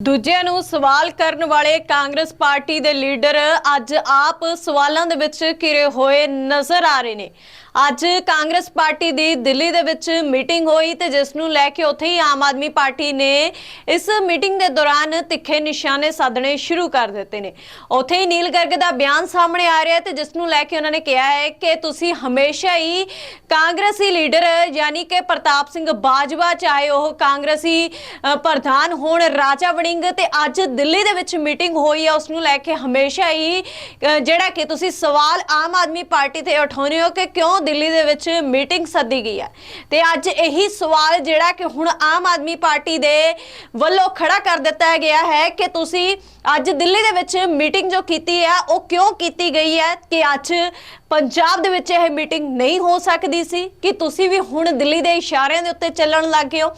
ਦੂਜਿਆਂ ਨੂੰ ਸਵਾਲ ਕਰਨ ਵਾਲੇ ਕਾਂਗਰਸ ਪਾਰਟੀ ਦੇ ਲੀਡਰ ਅੱਜ ਆਪ ਸਵਾਲਾਂ ਦੇ ਵਿੱਚ ਘਿਰੇ ਹੋਏ ਨਜ਼ਰ ਆ ਰਹੇ ਨੇ। ਅੱਜ ਕਾਂਗਰਸ ਪਾਰਟੀ ਦੀ ਦਿੱਲੀ ਦੇ ਵਿੱਚ ਮੀਟਿੰਗ ਹੋਈ ਤੇ ਜਿਸ ਨੂੰ ਲੈ ਕੇ ਉੱਥੇ ਹੀ ਆਮ ਆਦਮੀ ਪਾਰਟੀ ਨੇ ਇਸ ਮੀਟਿੰਗ ਦੇ ਦੌਰਾਨ ਤਿੱਖੇ ਨਿਸ਼ਾਨੇ ਸਾਧਣੇ ਸ਼ੁਰੂ ਕਰ ਦਿੱਤੇ ਨੇ। ਉੱਥੇ ਹੀ ਨੀਲ ਗਰਗ ਦਾ ਬਿਆਨ ਸਾਹਮਣੇ ਆ ਰਿਹਾ ਹੈ ਤੇ ਜਿਸ ਨੂੰ ਲੈ ਕੇ ਉਹਨਾਂ ਨੇ ਕਿਹਾ ਹੈ ਕਿ ਤੁਸੀਂ ਹਮੇਸ਼ਾ ਹੀ ਕਾਂਗਰਸੀ ਲੀਡਰ, ਯਾਨੀ ਕਿ ਪ੍ਰਤਾਪ ਸਿੰਘ ਬਾਜਵਾ, ਚਾਹੇ ਉਹ ਕਾਂਗਰਸੀ ਪ੍ਰਧਾਨ ਹੋਣ, ਰਾਜਾ ਵੜਿੰਗ ਤੇ ਅੱਜ ਦਿੱਲੀ ਦੇ ਵਿੱਚ ਮੀਟਿੰਗ ਹੋਈ ਹੈ ਉਸ ਨੂੰ ਲੈ ਕੇ ਹਮੇਸ਼ਾ ਹੀ ਜਿਹੜਾ ਕਿ ਤੁਸੀਂ ਸਵਾਲ ਆਮ ਆਦਮੀ ਪਾਰਟੀ ਤੇ ਉਠਾਉਂਦੇ ਹੋ ਕਿ ਕਿਉਂ ਦਿੱਲੀ ਦੇ ਵਿੱਚ ਮੀਟਿੰਗ ਸੱਦੀ ਗਈ ਹੈ। ਤੇ ਅੱਜ ਇਹੀ ਸਵਾਲ ਜਿਹੜਾ ਕਿ ਹੁਣ ਆਮ ਆਦਮੀ ਪਾਰਟੀ ਦੇ ਵੱਲੋਂ ਖੜਾ ਕਰ ਦਿੱਤਾ ਗਿਆ ਹੈ ਕਿ ਤੁਸੀਂ ਅੱਜ ਦਿੱਲੀ ਦੇ ਵਿੱਚ ਮੀਟਿੰਗ ਜੋ ਕੀਤੀ ਹੈ, ਉਹ ਕਿਉਂ ਕੀਤੀ ਗਈ ਹੈ ਕਿ ਅੱਜ ਪੰਜਾਬ ਦੇ ਵਿੱਚ ਇਹ ਮੀਟਿੰਗ ਨਹੀਂ ਹੋ ਸਕਦੀ ਸੀ? ਕਿ ਤੁਸੀਂ ਵੀ ਹੁਣ ਦਿੱਲੀ ਦੇ ਇਸ਼ਾਰਿਆਂ ਦੇ ਉੱਤੇ ਚੱਲਣ ਲੱਗ ਗਏ ਹੋ?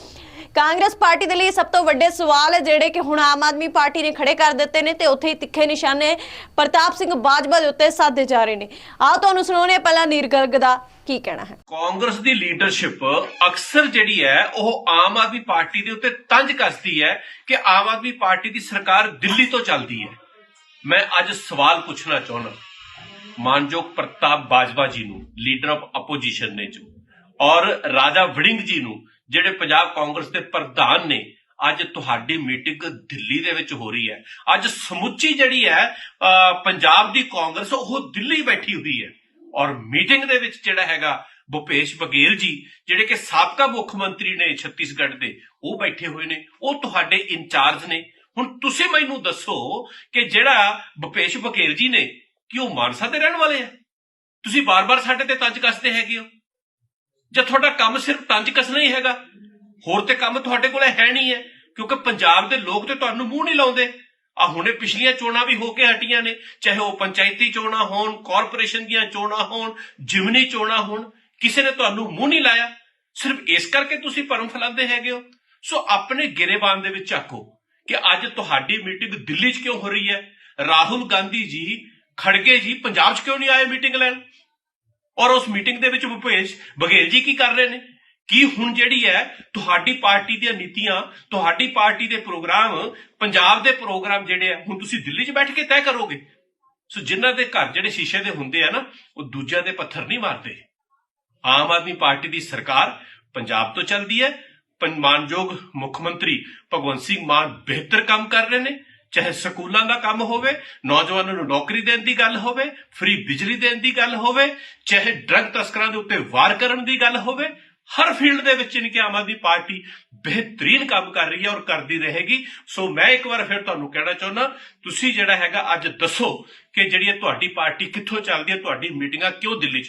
ਕਾਂਗਰਸ ਪਾਰਟੀ ਦੇ ਲਈ ਸਭ ਤੋਂ ਵੱਡੇ ਸਵਾਲ ਜਿਹੜੇ ਕਿ ਹੁਣ ਆਮ ਆਦਮੀ ਪਾਰਟੀ ਨੇ ਖੜੇ ਕਰ ਦਿੱਤੇ ਨੇ ਤੇ ਉੱਥੇ ਹੀ ਤਿੱਖੇ ਨਿਸ਼ਾਨੇ ਪ੍ਰਤਾਪ ਸਿੰਘ ਬਾਜਵਾ ਦੇ ਉੱਤੇ ਸਾਧੇ ਜਾ ਰਹੇ ਨੇ। ਆਓ ਤੁਹਾਨੂੰ ਸੁਣਾਉਣੇ ਪਹਿਲਾਂ ਨੀਰ ਦਾ ਕੀ ਕਹਿਣਾ ਹੈ। ਕਾਂਗਰਸ ਦੀ ਲੀਡਰਸ਼ਿਪ ਅਕਸਰ ਜਿਹੜੀ ਹੈ ਉਹ ਆਮ ਆਦਮੀ ਪਾਰਟੀ ਦੇ ਉੱਤੇ ਤੰਜ ਕੱਸਦੀ ਹੈ ਕਿ ਆਮ ਆਦਮੀ ਪਾਰਟੀ ਦੀ ਸਰਕਾਰ ਦਿੱਲੀ ਤੋਂ ਚੱਲਦੀ ਹੈ। ਮੈਂ ਅੱਜ ਸਵਾਲ ਪੁੱਛਣਾ ਚਾਹੁੰਦਾ, ਮਾਨਯੋਗ ਪ੍ਰਤਾਪ ਬਾਜਵਾ ਜੀ ਨੂੰ ਲੀਡਰ ਆਫ ਆਪੋਜੀਸ਼ਨ ਨੇ ਜੋ, ਔਰ ਰਾਜਾ ਵੜਿੰਗ ਜੀ ਨੂੰ ਜਿਹੜੇ ਪੰਜਾਬ ਕਾਂਗਰਸ ਦੇ ਪ੍ਰਧਾਨ ਨੇ, ਅੱਜ ਤੁਹਾਡੀ ਮੀਟਿੰਗ ਦਿੱਲੀ ਦੇ ਵਿੱਚ ਹੋ ਰਹੀ ਹੈ। ਅੱਜ ਸਮੁੱਚੀ ਜਿਹੜੀ ਹੈ ਪੰਜਾਬ ਦੀ ਕਾਂਗਰਸ, ਉਹ ਦਿੱਲੀ ਬੈਠੀ ਹੋਈ ਹੈ। ਔਰ ਮੀਟਿੰਗ ਦੇ ਵਿੱਚ ਜਿਹੜਾ ਹੈਗਾ ਭੁਪੇਸ਼ ਬਘੇਲ ਜੀ, ਜਿਹੜੇ ਕਿ ਸਾਬਕਾ ਮੁੱਖ ਮੰਤਰੀ ਨੇ ਛੱਤੀਸਗੜ੍ਹ ਦੇ, ਉਹ ਬੈਠੇ ਹੋਏ ਨੇ। ਉਹ ਤੁਹਾਡੇ ਇੰਚਾਰਜ ਨੇ। ਹੁਣ ਤੁਸੀਂ ਮੈਨੂੰ ਦੱਸੋ ਕਿ ਜਿਹੜਾ ਭੁਪੇਸ਼ ਬਘੇਲ ਜੀ ਨੇ, ਕਿ ਉਹ ਮਾਨਸਾ ਦੇ ਰਹਿਣ ਵਾਲੇ ਆ? ਤੁਸੀਂ ਬਾਰ-ਬਾਰ ਸਾਡੇ ਤੇ ਤੰਜ ਕੱਸਦੇ ਹੈਗੇ ਹੋ? ਜੇ ਤੁਹਾਡਾ ਕੰਮ ਸਿਰਫ ਤੰਜ ਕੱਸਣਾ ਹੀ ਹੈਗਾ। ਹੋਰ ਤੇ ਕੰਮ ਤੁਹਾਡੇ ਕੋਲ ਹੈ ਨਹੀਂ ਹੈ, ਕਿਉਂਕਿ ਪੰਜਾਬ ਦੇ ਲੋਕ ਤੇ ਤੁਹਾਨੂੰ ਮੂੰਹ ਨਹੀਂ ਲਾਉਂਦੇ। ਆ ਹੁਣੇ ਪਿਛਲੀਆਂ ਚੋਣਾਂ ਵੀ ਹੋ ਕੇ ਹਟੀਆਂ ਨੇ, ਚਾਹੇ ਉਹ ਪੰਚਾਇਤੀ ਚੋਣਾਂ ਹੋਣ, ਕਾਰਪੋਰੇਸ਼ਨ ਦੀਆਂ ਚੋਣਾਂ ਹੋਣ, ਜਿਮਨੀ ਚੋਣਾਂ ਹੋਣ, ਕਿਸੇ ਨੇ ਤੁਹਾਨੂੰ ਮੂੰਹ ਨਹੀਂ ਲਾਇਆ। ਸਿਰਫ ਇਸ ਕਰਕੇ ਤੁਸੀਂ ਭਰਮ ਫੈਲਾਉਂਦੇ ਹੈਗੇ ਹੋ। ਸੋ ਆਪਣੇ ਗਿਰੇਬਾਨ ਦੇ ਵਿੱਚ ਝਾਕੋ ਕਿ ਅੱਜ ਤੁਹਾਡੀ ਮੀਟਿੰਗ ਦਿੱਲੀ 'ਚ ਕਿਉਂ ਹੋ ਰਹੀ ਹੈ? ਰਾਹੁਲ ਗਾਂਧੀ ਜੀ ਖੜਗੇ ਜੀ ਪੰਜਾਬ 'ਚ ਕਿਉਂ ਨਹੀਂ ਆਏ ਮੀਟਿੰਗ ਲੈਣ? ਔਰ ਉਸ ਮੀਟਿੰਗ ਦੇ ਵਿੱਚ ਭੁਪੇਸ਼ ਬਘੇਲ ਜੀ ਕੀ ਕਰ ਰਹੇ ਨੇ? ਕੀ ਹੁਣ ਜਿਹੜੀ ਹੈ ਤੁਹਾਡੀ ਪਾਰਟੀ ਦੀਆਂ ਨੀਤੀਆਂ, ਤੁਹਾਡੀ ਪਾਰਟੀ ਦੇ ਪ੍ਰੋਗਰਾਮ, ਪੰਜਾਬ ਦੇ ਪ੍ਰੋਗਰਾਮ ਜਿਹੜੇ ਆ, ਹੁਣ ਤੁਸੀਂ ਦਿੱਲੀ 'ਚ ਬੈਠ ਕੇ ਤੈਅ ਕਰੋਗੇ? ਸੋ ਜਿਨ੍ਹਾਂ ਦੇ ਘਰ ਜਿਹੜੇ ਸ਼ੀਸ਼ੇ ਦੇ ਹੁੰਦੇ ਆ ਨਾ, ਉਹ ਦੂਜਿਆਂ ਦੇ ਪੱਥਰ ਨਹੀਂ ਮਾਰਦੇ। ਆਮ ਆਦਮੀ ਪਾਰਟੀ ਦੀ ਸਰਕਾਰ ਪੰਜਾਬ ਤੋਂ ਚੱਲਦੀ ਹੈ। ਮਾਨਯੋਗ ਮੁੱਖ ਮੰਤਰੀ ਭਗਵੰਤ ਸਿੰਘ ਮਾਨ ਬਿਹਤਰ ਕੰਮ ਕਰ ਰਹੇ ਨੇ। ਚਾਹੇ ਸਕੂਲਾਂ ਦਾ ਕੰਮ ਹੋਵੇ, ਨੌਜਵਾਨਾਂ ਨੂੰ ਨੌਕਰੀ ਦੇਣ ਦੀ ਗੱਲ ਹੋਵੇ ਫ੍ਰੀ ਬਿਜਲੀ ਦੇਣ ਦੀ ਗੱਲ ਹੋਵੇ, ਚਾਹੇ ਡਰੱਗ ਤਸਕਰਾਂ ਦੇ ਉੱਤੇ ਵਾਰ ਕਰਨ ਦੀ ਗੱਲ ਹੋਵੇ, ਹਰ ਫੀਲਡ ਦੇ ਵਿੱਚ ਇਨਕੀ ਆਮ ਆਦਮੀ ਪਾਰਟੀ ਬਿਹਤਰੀਨ ਕੰਮ ਕਰ ਰਹੀ ਹੈ ਔਰ ਕਰਦੀ ਰਹੇਗੀ। ਸੋ ਮੈਂ ਇੱਕ ਵਾਰ ਫਿਰ ਤੁਹਾਨੂੰ ਕਹਿਣਾ ਚਾਹੁੰਦਾ, ਤੁਸੀਂ ਜਿਹੜਾ ਹੈਗਾ ਅੱਜ ਦੱਸੋ ਕਿ ਜਿਹੜੀ ਤੁਹਾਡੀ ਪਾਰਟੀ ਕਿੱਥੋਂ ਚੱਲਦੀ ਹੈ, ਤੁਹਾਡੀ ਮੀਟਿੰਗਾਂ ਕਿਉਂ ਦਿੱਲੀ 'ਚ ਹੋ